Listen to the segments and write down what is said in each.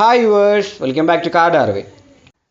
Hi viewers welcome back to card അറിവ്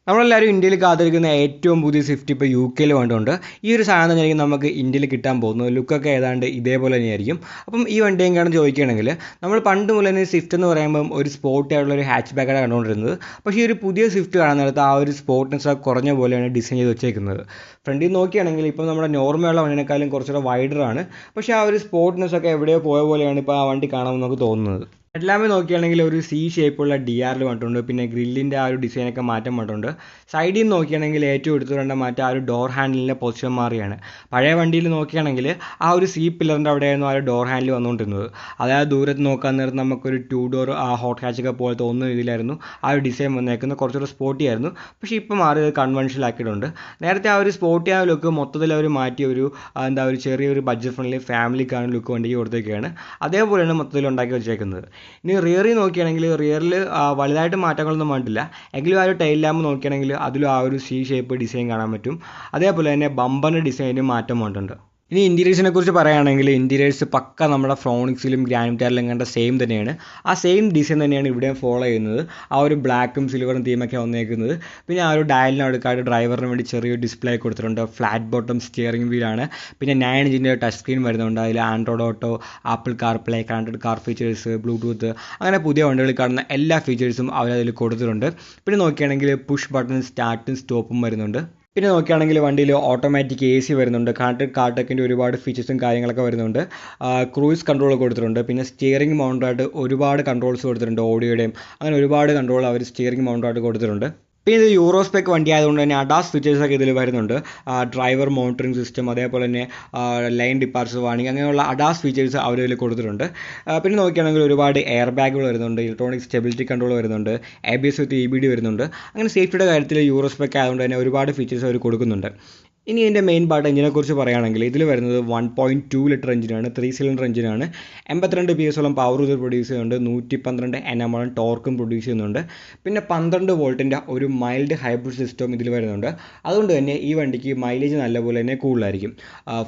നമ്മളെല്ലാവരും ഇന്ത്യയിൽ കാത്തിരിക്കുന്ന ഏറ്റവും പുതിയ സ്വിഫ്റ്റ് ഇപ്പോൾ യു കെയിൽ വേണ്ടുണ്ട് ഈ ഒരു സാധനം തന്നെയായിരിക്കും നമുക്ക് ഇന്ത്യയിൽ കിട്ടാൻ പോകുന്നത്. ലുക്കൊക്കെ ഏതാണ്ട് ഇതേപോലെ തന്നെയായിരിക്കും അപ്പം ഈ വണ്ടി എങ്ങനെയാണ് ചോദിക്കുകയാണെങ്കിൽ നമ്മൾ പണ്ട് തന്നെ സ്വിഫ്റ്റ് എന്ന് പറയുമ്പം ഒരു സ്പോർട്ടി ആയിട്ടുള്ള ഒരു ഹാച്ച് ബാക്കാണ് കണ്ടുകൊണ്ടിരുന്നത്. പക്ഷേ ഈ ഒരു പുതിയ സ്വിഫ്റ്റ് കാണാൻ നേരത്ത് ആ ഒരു സ്പോർട്ട്നെസ് കുറഞ്ഞ പോലെയാണ് ഡിസൈൻ ചെയ്ത് വെച്ചേക്കുന്നത്. ഫ്രണ്ടിൽ നോക്കുകയാണെങ്കിൽ ഇപ്പം നമ്മുടെ നോർമലുള്ള വണ്ടിനേക്കാളും കുറച്ചുകൂടെ വൈഡറാണ് പക്ഷേ ആ ഒരു സ്പോർട്ട്നെസ് ഒക്കെ എവിടെയോ പോയ പോലെയാണ് ഇപ്പോൾ ആ വണ്ടി കാണാമെന്ന് നമുക്ക് തോന്നുന്നത്. ഹെഡ്ലാമ്പ് നോക്കുകയാണെങ്കിൽ ഒരു സി ഷേപ്പുള്ള ഡി ആറിൽ വന്നിട്ടുണ്ട്. പിന്നെ ഗ്രില്ലിന്റെ ആ ഒരു ഡിസൈനൊക്കെ മാറ്റം വന്നിട്ടുണ്ട്. സൈഡിൽ നിന്ന് നോക്കുകയാണെങ്കിൽ ഏറ്റവും എടുത്തു വേണ്ട മാറ്റം ആ ഒരു ഡോർ ഹാൻഡിലിന്റെ പൊസിഷൻ മാറിയാണ്. പഴയ വണ്ടിയിൽ നോക്കുകയാണെങ്കിൽ ആ ഒരു സി പില്ലറിന്റെ അവിടെയായിരുന്നു ആ ഒരു ഡോർ ഹാൻഡിൽ വന്നുകൊണ്ടിരുന്നത്. അതായത് ദൂരത്ത് നോക്കാൻ നേരം നമുക്കൊരു ടു ഡോർ ആ ഹോട്ട് ഹാച്ചൊക്കെ പോലത്തെ ഒന്നും ഇതിലായിരുന്നു ആ ഒരു ഡിസൈൻ വന്നേക്കുന്നത്. കുറച്ചുകൂടെ സ്പോർട്ടി ആയിരുന്നു. പക്ഷേ ഇപ്പോൾ മാറിയത് കൺവെൻഷനൽ ആക്കിയിട്ടുണ്ട്. നേരത്തെ ആ ഒരു സ്പോർട്ടി ആ ലുക്ക് മൊത്തത്തിൽ അവർ മാറ്റിയ ഒരു എന്താ ഒരു ചെറിയൊരു ബഡ്ജറ്റ് ഫ്രണ്ട്ലി ഫാമിലിക്കാണ് ലുക്ക് വണ്ടിക്ക് കൊടുത്തേക്കാണ്. അതേപോലെയാണ് മൊത്തത്തിൽ ഉണ്ടാക്കി വെച്ചേക്കുന്നത്. ഇനി റിയറിൽ നോക്കുകയാണെങ്കിൽ റിയറിൽ വലുതായിട്ട് മാറ്റങ്ങളൊന്നും വന്നിട്ടില്ല. എങ്കിലും ആ ഒരു ടൈൽ ലാമ്പ് നോക്കുകയാണെങ്കിൽ അതിലും ആ ഒരു സി ഷേപ്പ് ഡിസൈൻ കാണാൻ പറ്റും. അതേപോലെ തന്നെ ബമ്പറിന്റെ ഡിസൈനും മാറ്റം വന്നിട്ടുണ്ട്. ഇനി ഇന്റീരിയേഴ്സിനെ കുറിച്ച് പറയുകയാണെങ്കിൽ ഇന്റീരിയേഴ്സ് പക്ക നമ്മുടെ ഫ്രോണിക്സിലും ഗ്രാനിറ്റാറിലും കണ്ട സെയിം തന്നെയാണ്. ആ സെയിം ഡിസൈൻ തന്നെയാണ് ഇവിടെയും ഫോളോ ചെയ്യുന്നത്. ആ ഒരു ബ്ലാക്കും സിൽവറും തീമൊക്കെ വന്നേക്കുന്നത്. പിന്നെ ആ ഒരു ഡയലിന് അടുക്കായിട്ട് ഡ്രൈവറിന് വേണ്ടി ചെറിയൊരു ഡിസ്പ്ലേ കൊടുത്തിട്ടുണ്ട്. ഫ്ലാറ്റ് ബോട്ടം സ്റ്റിയറിംഗ് വീലാണ് പിന്നെ നയൻ ഇഞ്ചിന്റെ ടച്ച് സ്ക്രീൻ വരുന്നുണ്ട്. അതിൽ Android Auto Apple CarPlay connected car features Bluetooth അങ്ങനെ പുതിയ വണ്ടികളിൽ കാണുന്ന എല്ലാ ഫീച്ചേഴ്സും അവരതിൽ കൊടുത്തിട്ടുണ്ട്. പിന്നെ നോക്കുകയാണെങ്കിൽ പുഷ് ബട്ടൺ സ്റ്റാർട്ടും സ്റ്റോപ്പും വരുന്നുണ്ട്. പിന്നെ നോക്കുകയാണെങ്കിൽ വണ്ടിയിൽ ഓട്ടോമാറ്റിക് എ സി വരുന്നുണ്ട്. കാട്ട് കാട്ടക്കിന്റെ ഒരുപാട് ഫീച്ചേഴ്സും കാര്യങ്ങളൊക്കെ വരുന്നുണ്ട്. ക്രൂയിസ് കൺട്രോൾ കൊടുത്തിട്ടുണ്ട്. പിന്നെ സ്റ്റിയറിംഗ് മൗണ്ടായിട്ട് ഒരുപാട് കൺട്രോൾസ് കൊടുത്തിട്ടുണ്ട് ഓഡിയോയുടെയും അങ്ങനെ ഒരുപാട് കൺട്രോൾ അവർ സ്റ്റിയറിംഗ് മൗണ്ടായിട്ട് കൊടുത്തിട്ടുണ്ട്. പിന്നെ ഇത് യൂറോ സ്പെക്ക് വണ്ടി ആയതുകൊണ്ട് തന്നെ അഡാസ് ഫീച്ചേഴ്സ് ഒക്കെ ഇതിൽ വരുന്നുണ്ട്. ഡ്രൈവർ മോണിറ്ററിംഗ് സിസ്റ്റം അതേപോലെ തന്നെ ലൈൻ ഡിപ്പാർച്ചർ വാണിംഗ് അങ്ങനെയുള്ള അഡാസ് ഫീച്ചേഴ്സ് അവർ ഇതിൽ കൊടുത്തിട്ടുണ്ട്. പിന്നെ നോക്കുകയാണെങ്കിൽ ഒരുപാട് എയർ ബാഗുകൾ വരുന്നുണ്ട് ഇലക്ട്രോണിക് സ്റ്റെബിലിറ്റി കൺട്രോൾ വരുന്നുണ്ട് A B S with E B D വരുന്നുണ്ട്. അങ്ങനെ സേഫ്റ്റിയുടെ കാര്യത്തിൽ യൂറോസ്പെക് ആയതുകൊണ്ട് തന്നെ ഒരുപാട് ഫീച്ചേഴ്സ് അവർ കൊടുക്കുന്നുണ്ട്. ഇനി ഇതിന്റെ മെയിൻ പാർട്ട് എഞ്ചിനെ കുറിച്ച് പറയുകയാണെങ്കിൽ ഇതിൽ വരുന്നത് വൺ പോയിന്റ് ടു ലിറ്റർ എഞ്ചിനാണ് ത്രീ സിലിണ്ടർ എഞ്ചിനാണ് എൺപത്തിരണ്ട് പി എസോളം പവർ ഇത് പ്രൊഡ്യൂസ് ചെയ്യുന്നുണ്ട്. നൂറ്റി പന്ത്രണ്ട് എനമോളം ടോർക്കും പ്രൊഡ്യൂസ് ചെയ്യുന്നുണ്ട്. പിന്നെ പന്ത്രണ്ട് വോൾട്ടിന്റെ ഒരു മൈൽഡ് ഹൈബ്രിഡ് സിസ്റ്റം ഇതിൽ വരുന്നുണ്ട്. അതുകൊണ്ട് തന്നെ ഈ വണ്ടിക്ക് മൈലേജ് നല്ലപോലെ തന്നെ കൂടുതലായിരിക്കും.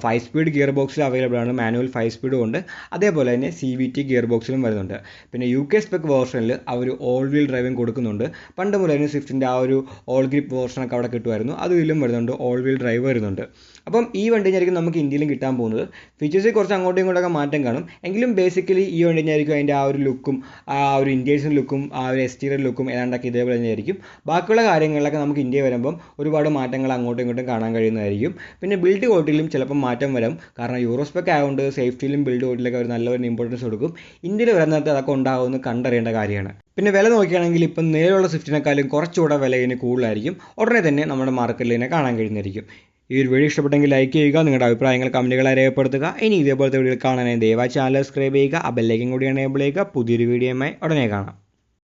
ഫൈവ് സ്പീഡ് ഗിയർ ബോക്സിൽ അവൈലബിൾ ആണ് മാനുവൽ ഫൈവ് സ്പീഡും ഉണ്ട്. അതേപോലെ തന്നെ സി വി ടി ഗിയർ ബോക്സിലും വരുന്നുണ്ട്. പിന്നെ യു കെ സ്പെക് വേർഷനിൽ അവർ ഓൾ വീൽ ഡ്രൈവിംഗ് കൊടുക്കുന്നുണ്ട്. പണ്ട് മുതൽ സ്വിഫ്റ്റിന്റെ ആ ഒരു ഓൾ ഗ്രിപ്പ് വേർഷനൊക്കെ അവിടെ കിട്ടുമായിരുന്നു. അത് ഇതിലും വരുന്നുണ്ട്. ഓൾ വീൽ ഡ്രൈവ് വരുന്നുണ്ട്. അപ്പം ഈ വണ്ടി നമുക്ക് ഇന്ത്യയിലും കിട്ടാൻ പോകുന്നത്. ഫീച്ചേഴ്സിൽ കുറച്ച് അങ്ങോട്ടും ഇങ്ങോട്ടൊക്കെ മാറ്റം കാണും. എങ്കിലും ബേസിക്കലി ഈ വണ്ടി ആയിരിക്കും അതിന്റെ ആ ഒരു ലുക്കും ആ ഒരു ഇന്ത്യൻ ലുക്കും ആ ഒരു എക്സ്റ്റീരിയർ ലുക്കും ഏതാണ്ടൊക്കെ ഇതേപോലെ തന്നെയായിരിക്കും. ബാക്കിയുള്ള കാര്യങ്ങളിലൊക്കെ നമുക്ക് ഇന്ത്യ വരുമ്പം ഒരുപാട് മാറ്റങ്ങൾ അങ്ങോട്ടും ഇങ്ങോട്ടും കാണാൻ കഴിയുന്നതായിരിക്കും. പിന്നെ ബിൽഡ് ക്വാളിറ്റിയിലും ചിലപ്പം മാറ്റം വരും. കാരണം യൂറോസ്പെക്ക് ആയതുകൊണ്ട് സേഫ്റ്റിയിലും ബിൽഡ് ക്വാളിറ്റിയിലൊക്കെ അവർ നല്ലൊരു ഇമ്പോർട്ടൻസ് കൊടുക്കും. ഇന്ത്യയിൽ വരുന്നത് അതൊക്കെ ഉണ്ടാകുമെന്ന് കണ്ടറിയേണ്ട കാര്യമാണ്. പിന്നെ വില നോക്കുകയാണെങ്കിൽ ഇപ്പം നിലവിലുള്ള സ്വിഫ്റ്റിനേക്കാളും കുറച്ചുകൂടെ വില ഇതിന് കൂടുതലായിരിക്കും. ഉടനെ തന്നെ നമ്മുടെ മാർക്കറ്റിൽ ഇതിനെ കാണാൻ കഴിയുന്നതായിരിക്കും. ഈ ഒരു വീഡിയോ ഇഷ്ടപ്പെട്ടെങ്കിൽ ലൈക്ക് ചെയ്യുക നിങ്ങളുടെ അഭിപ്രായങ്ങൾ കമന്റുകളെ രേഖപ്പെടുത്തുക. ഇനി ഇതേപോലത്തെ വീഡിയോ കാണാനായി ദയവായി ചാനൽ സബ്സ്ക്രൈബ് ചെയ്യുക ആ ബെല്ലൈക്കും കൂടി എനേബിൾ ചെയ്യുക. പുതിയൊരു വീഡിയോയുമായി ഉടനെ കാണാം.